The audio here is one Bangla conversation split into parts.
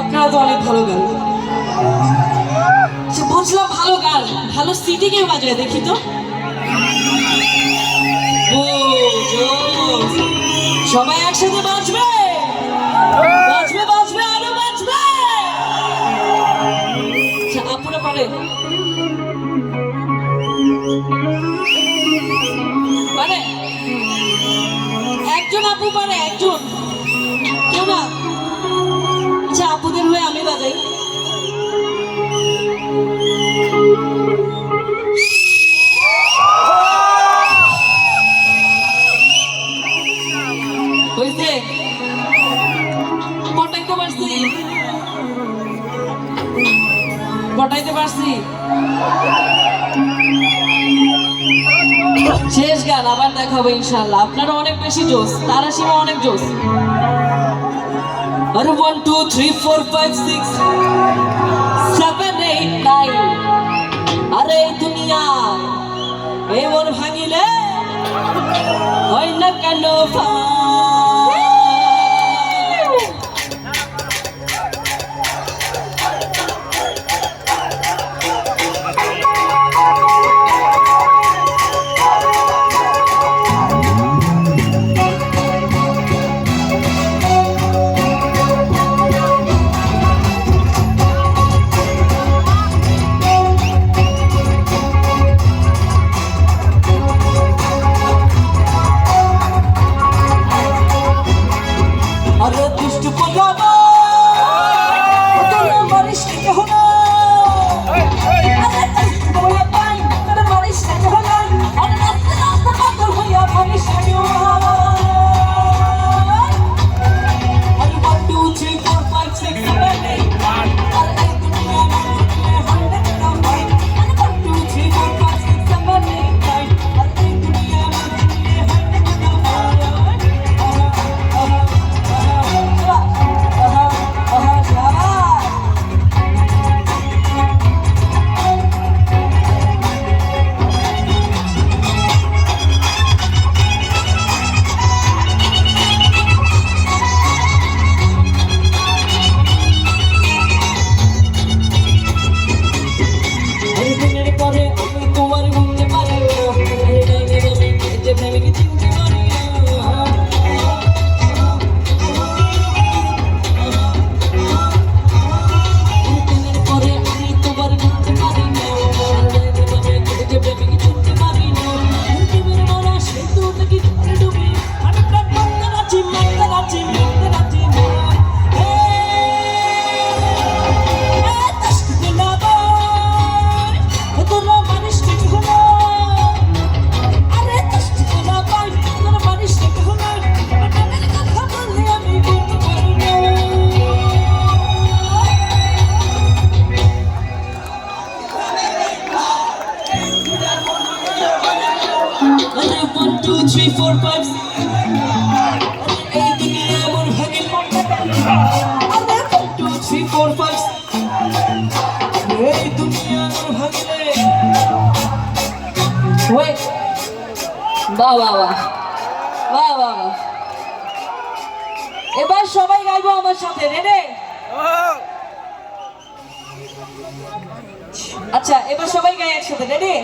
আপনারা তো অনেক ভালো গান। আচ্ছা, বুঝলাম ভালো গান, ভালো সিটি কে বাজায় দেখি তো। সবাই একসাথে বাঁচবে বাঁচবে বাঁচবে আরও বাঁচবে আপুরা আচ্ছা, পারে পারে একজন আপু পারে, একজন। কেউ না? আচ্ছা আপুদের হয়ে আমি বাজাই। হয়েছে? পারছি? পটাইতে পারছি? শেষ গান, আবার দেখাবো ইনশাল্লাহ আপনারা অনেক বেশি জোস তারা সীমা অনেক জোস। আরে one two three four five six seven eight nine আরে এই দুনিয়া এই মন ভাঙিলে। Three, four, five, six. এই দুনিয়া এমন ভাগে three, four, five, six. এই দুনিয়া এমন ভাগলে Wait. বাহ বাহ বাহ বাহ বাহ বাহ এবার সবাই গাইবো আমার সাথে রেডি আচ্ছা এবার সবাই গাই একসাথে রেডি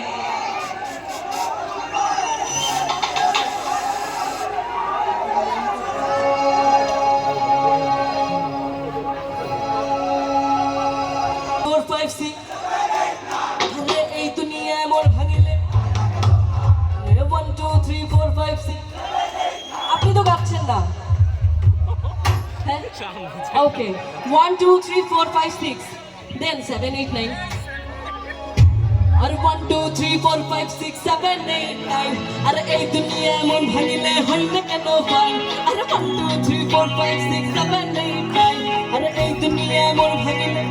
না okay one two three four five six then seven eight nine আর one two three four five six seven eight nine আর এই দুনিয়া এমন ভাঙিলে না কেন ফাইন আর one two three four five six seven eight nine আর এই দুনিয়া এমন ভাঙিলে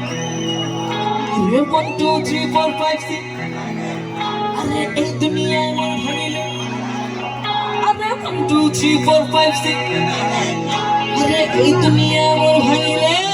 one two three four five six আরে এই দুনিয়া এমন two three four five six আরে এই দুনিয়া এমন ভাঙিলে